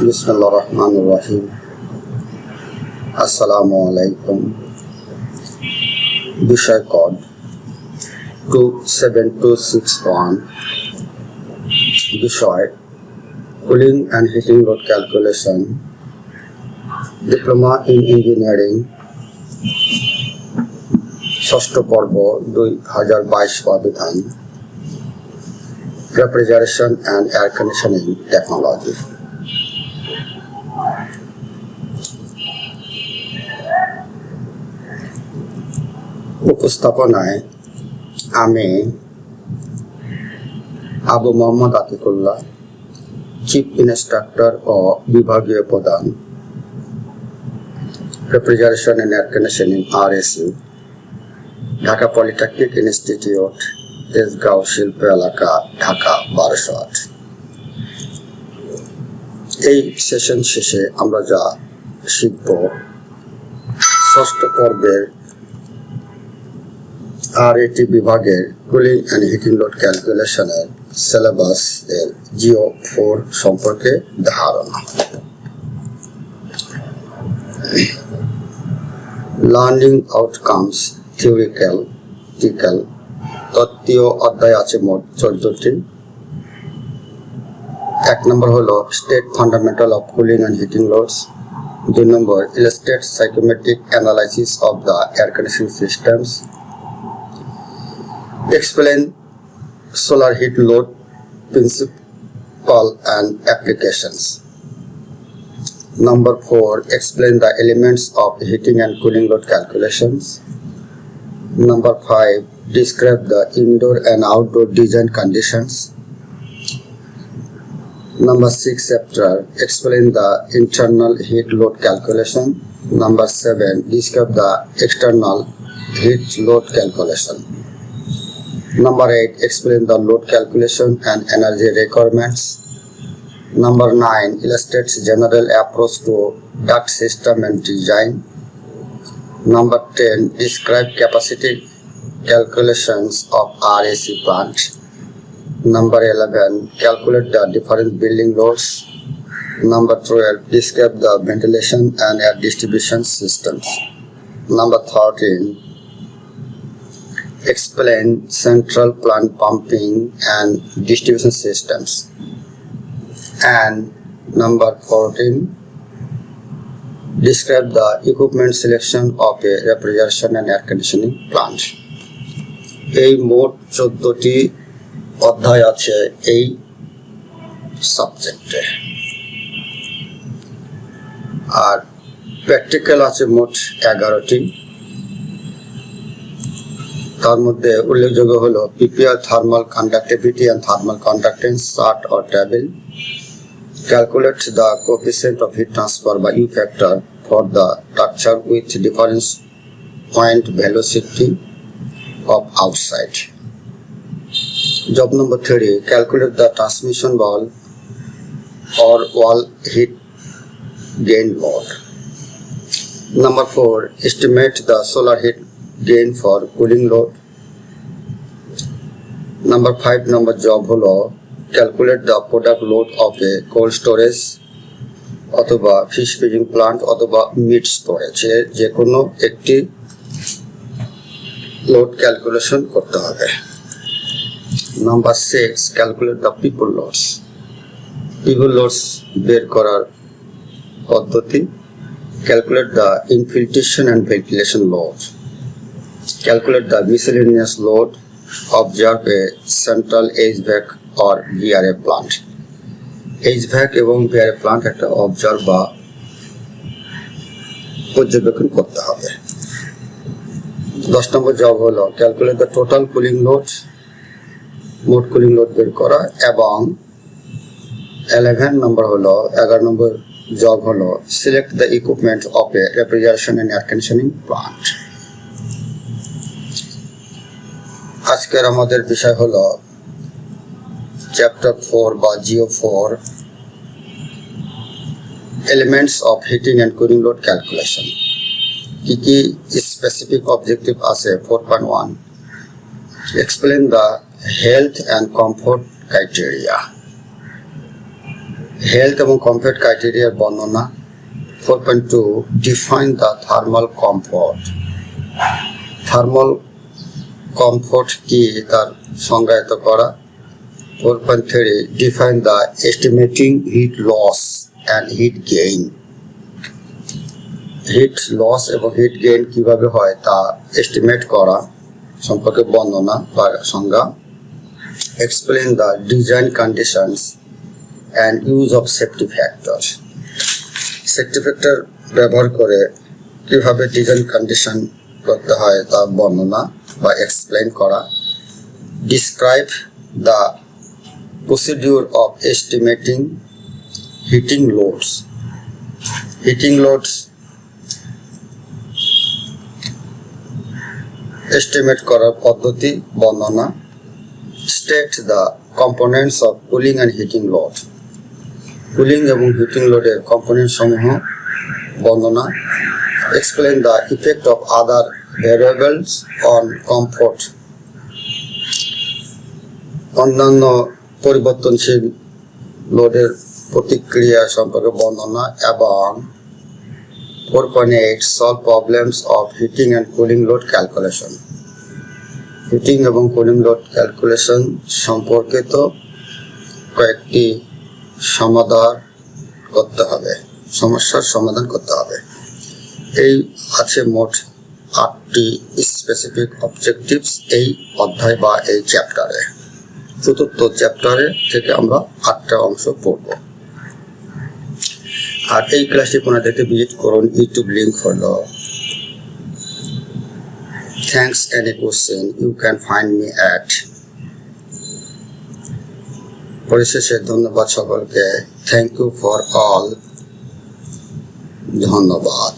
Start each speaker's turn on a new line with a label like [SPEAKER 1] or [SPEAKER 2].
[SPEAKER 1] বিসমুল্লাহ রহমান রহিম আসসালামু আলাইকুম বিষয় code two seven two six one বিষয় cooling and heating load calculation diploma in engineering ষষ্ঠ পর্ব দুই হাজার বাইশ বিধান refrigeration and air conditioning technology. উপস্থাপনায় আমি আবু মোহাম্মদ আতিকুল্লাহ, চিফ ইনস্ট্রাক্টর ও বিভাগীয় প্রধান, রেফ্রিজারেশন অ্যান্ড এয়ার আর ঢাকা পলিটেকনিক ইনস্টিটিউট, তেজগাঁও শিল্প এলাকা, ঢাকা বারোশো আট এই সেশন শেষে আমরা যা শিখব, ষষ্ঠ পর্বের আর এটি বিভাগের কুলিং অ্যান্ড হিটিং লোড ক্যালকুলেশনের সিলেবাস এর জিও ফোর সম্পর্কে ধারণা। লার্নিং আউটকামস থিওরিক্যাল টিক্যাল তত্ত্বীয় অধ্যায় আছে মোট চোদ্দটি। এক নম্বর হলো state fundamental of cooling and heating loads দুই নম্বর illustrate psychometric analysis of the air conditioning systems explain solar heat load principle and applications. Number four, explain the elements of heating and cooling load calculations. Number five, describe the indoor and outdoor design conditions. Number six chapter, explain the internal heat load calculation. Number seven, describe the external heat load calculation. Number 8. Explain the load calculation and energy requirements. Number 9. Illustrates general approach to duct system and design. Number 10. Describe capacity calculations of RAC plant. Number 11. Calculate the different building loads. Number 12. Describe the ventilation and air distribution systems. Number 13 explain central plant pumping and distribution systems. And number 14, describe the equipment selection of a refrigeration and air conditioning plant. এই মোট চোদ্দটি অধ্যায় আছে এই সাবজেক্টে আর practical আছে মোট এগারোটি তার মধ্যে উল্লেখযোগ্য হলো prepare thermal conductivity and thermal conductance chart or table calculate the coefficient of heat transfer বা U factor for the structure with difference point velocity of outside job number three calculate the transmission ball or wall heat gain load. Number four, estimate the solar heat gain for cooling load. Number five, number job হলো calculate the product load of a cold storage অথবা fish freezing plant অথবা meat storage যে কোনো একটি load calculation করতে হবে। Number six calculate the people loads people loads বের করার পদ্ধতি calculate the infiltration and ventilation load calculate the miscellaneous load, observe a central HVAC or VRA plant. HVAC এবং VRA প্লান্ট একটা অবজার্ভ বা পর্যবেক্ষণ করতে হবে দশ নম্বর জব হলো calculate the total cooling load মোট কুলিং লোড বের করা এবং এলেভেন নম্বর হলো এগারো নম্বর জব হলো select the equipment of a refrigeration and air conditioning plant আজকের আমাদের বিষয় হলো চ্যাপ্টার ফোর বা G O four elements of heating and cooling load calculation কি কি স্পেসিফিক অবজেক্টিভ আছে? Four point one explain the health and comfort criteria health এবং comfort ক্রাইটেরিয়ার বর্ণনা। Four point two define the thermal comfort thermal comfort কি তার সংজ্ঞায়িত করা। Four point three define the estimating heat loss and heat gain heat loss এবং heat gain কীভাবে হয় তা এস্টিমেট করা সম্পর্কে বর্ণনা বা সংজ্ঞা। Explain the design conditions and use of safety factors safety factor ব্যবহার করে কীভাবে ডিজাইন কন্ডিশন করতে হয় তা বর্ণনা। বা এক্সপ্লেন করা। Describe the procedure of estimating heating loads heating loads estimate করার পদ্ধতি, বর্ণনা। State the components of cooling and heating load cooling এবং হিটিং লোডের কম্পোনেন্ট সমূহ, বর্ণনা। Explain the effect of other variables on comfort অন্যান্য পরিবর্তনশীল লোডের প্রতিক্রিয়া সম্পর্কে বর্ণনা এবং four point eight solve problems of heating and cooling load calculation heating এবং কুলিং লোড ক্যালকুলেশন সম্পর্কিত কয়েকটি সমাধান করতে হবে, সমস্যার সমাধান করতে হবে। এই আছে মোট আটটি স্পেসিফিক অবজেক্টিভস এই অধ্যায় বা এই চ্যাপ্টারে চতুর্থ চ্যাপ্টারে থেকে আমরা আটটা অংশ পড়ব। আর এই ক্লাসটি পুনः দেখতে ভিজিট করুন ইউটিউব লিঙ্ক হলো। Thanks any question you can find me at পরিশেষে ধন্যবাদ সকলকে। থ্যাংক ইউ ফর অল ধন্যবাদ।